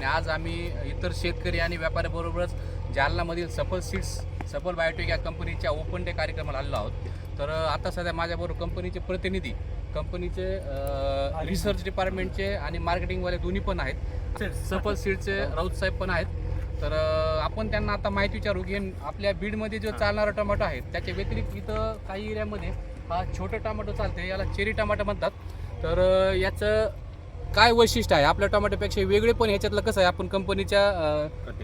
आणि आज आम्ही इतर शेतकरी आणि व्यापाऱ्याबरोबरच जालनामधील सफल सीड्स सफल बायोटेक या कंपनीच्या ओपन डे कार्यक्रमाला आलेलो आहोत. तर आता सध्या माझ्याबरोबर कंपनीचे प्रतिनिधी कंपनीचे रिसर्च डिपार्टमेंटचे आणि मार्केटिंगवाले दोन्ही पण आहेत. सफल सीडचे राऊत साहेब पण आहेत. तर आपण त्यांना आता माहिती विचारू की आपल्या बीडमध्ये जो चालणारा टमाटो आहे त्याच्या व्यतिरिक्त इथं काही एरियामध्ये हा छोटं टमाटो चालते याला चेरी टमाटो म्हणतात. तर याचं काय वैशिष्ट्य आहे? आपल्या टमाटोपेक्षा वेगळे पण ह्याच्यातलं कसं आहे? आपण कंपनीच्या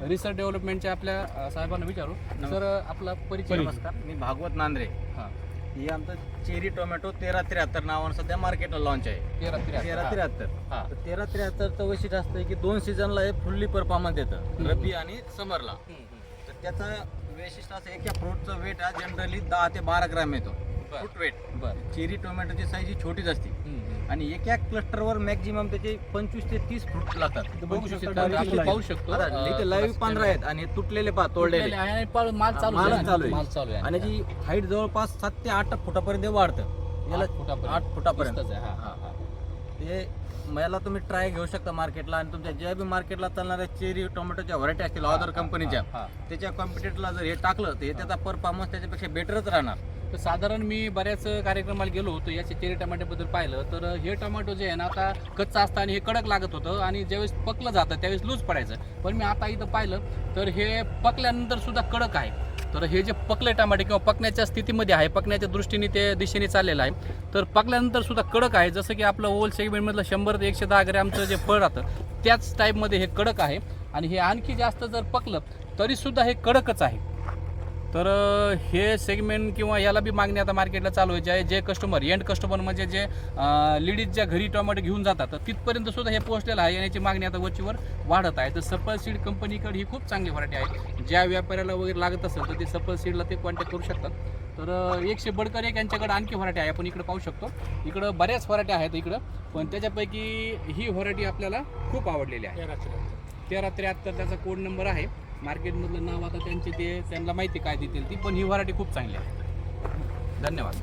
रिसर्च डेव्हलपमेंटच्या आपल्या साहेबांना विचारू. सर आपला परिचय नमस्कार. मी भागवत नांद्रे. हां. ही आमचं चेरी टोमॅटो तेरा त्र्याहत्तर नावानं सध्या मार्केटला लॉन्च आहे. तेरा तेरा तेरा त्र्याहत्तर. हां. तर तेरा त्र्याहत्तरचं वैशिष्ट्य असतं की दोन सीझनला हे फुल्ली परफॉर्मन्स देतं. रब्बी आणि समरला तर त्याचं वैशिष्ट्य असं आहे की या फ्रूटचं वेट हा जनरली दहा ते बारा ग्रॅम येतो. बरं. फ्रूट वेट बरं. चेरी टोमॅटोची साईज ही छोटीच असते. आणि एका क्लस्टरवर मॅक्झिमम त्याचे पंचवीस ते तीस फ्रूट लागतात. बघू 25 ते शकता, 30 आपण पाहू शकतो. इथे लाईव्ह पंधरा आहेत आणि हे तुटलेले पा तोडलेले आणि माल चालू आहे. चालू आहे. माल चालू आहे. आणि जी हाईट जवळपास सात ते आठ फुटापर्यंत वाढतं. याला आठ फुटापर्यंत. आठ फुटापर्यंत. दिसतंच आहे, हा, हा, हा. ते मला तुम्ही ट्राय घेऊ शकता मार्केटला आणि तुमच्या ज्या बी मार्केटला चालणाऱ्या चेरी टोमॅटोच्या व्हरायटी असतील अदर कंपनीच्या. त्याच्या कॉम्पिटेटरला जर हे टाकलं तर हे त्याचा परफॉर्मन्स त्याच्यापेक्षा बेटरच राहणार. तर साधारण मी बऱ्याच कार्यक्रमाला गेलो होतो याचे चेरी टमाट्याबद्दल पाहिलं तर हे टमाटो जे आहे ना आता कच्चा असताना हे कडक लागत होतं आणि ज्यावेळेस पकलं जातं त्यावेळेस लूज पडायचं. पण मी आता इथं पाहिलं तर हे पकल्यानंतर सुद्धा कडक आहे. तर हे जे पकले टमाटे किंवा पकण्याच्या स्थितीमध्ये आहे पकण्याच्या दृष्टीने ते दिशेने चाललेलं आहे. तर पकल्यानंतर सुद्धा कडक आहे जसं की आपलं ओल सेगमेंटमधलं शंभर ते एकशे दहा ग्रॅमचं जे फळ राहतं त्याच टाईपमध्ये हे कडक आहे. आणि हे आणखी जास्त जर पकलं तरीसुद्धा हे कडकच आहे. तर हे सेगमेंट किंवा याला बी मागणी आता मार्केटला चालू आहे. जे कस्टमर एंड कस्टमर म्हणजे जे लेडीज ज्या घरी टोमॅटो घेऊन जातात तर तिथपर्यंत सुद्धा हे पोहोचलेलं आहे. आणि याची मागणी आता वरचीवर वाढत आहे. तर सफल सीड कंपनीकडे ही खूप चांगली व्हरायटी आहे. ज्या व्यापाऱ्याला वगैरे लागत असेल तर ते सफल सीडला ते कॉन्टॅक्ट करू शकतात. तर एकशे बडकर एक यांच्याकडे आणखी व्हरायटी आहे. आपण इकडे पाहू शकतो. इकडं बऱ्याच व्हरायटी आहेत इकडं. पण त्याच्यापैकी ही व्हरायटी आपल्याला खूप आवडलेली आहे. तेरा त्र्याहत्तर त्याचा कोड नंबर आहे. मार्केटमधलं नाव आता त्यांचे ते त्यांना माहिती काय देतील ती पण ही व्हरायटी खूप चांगली आहे. धन्यवाद.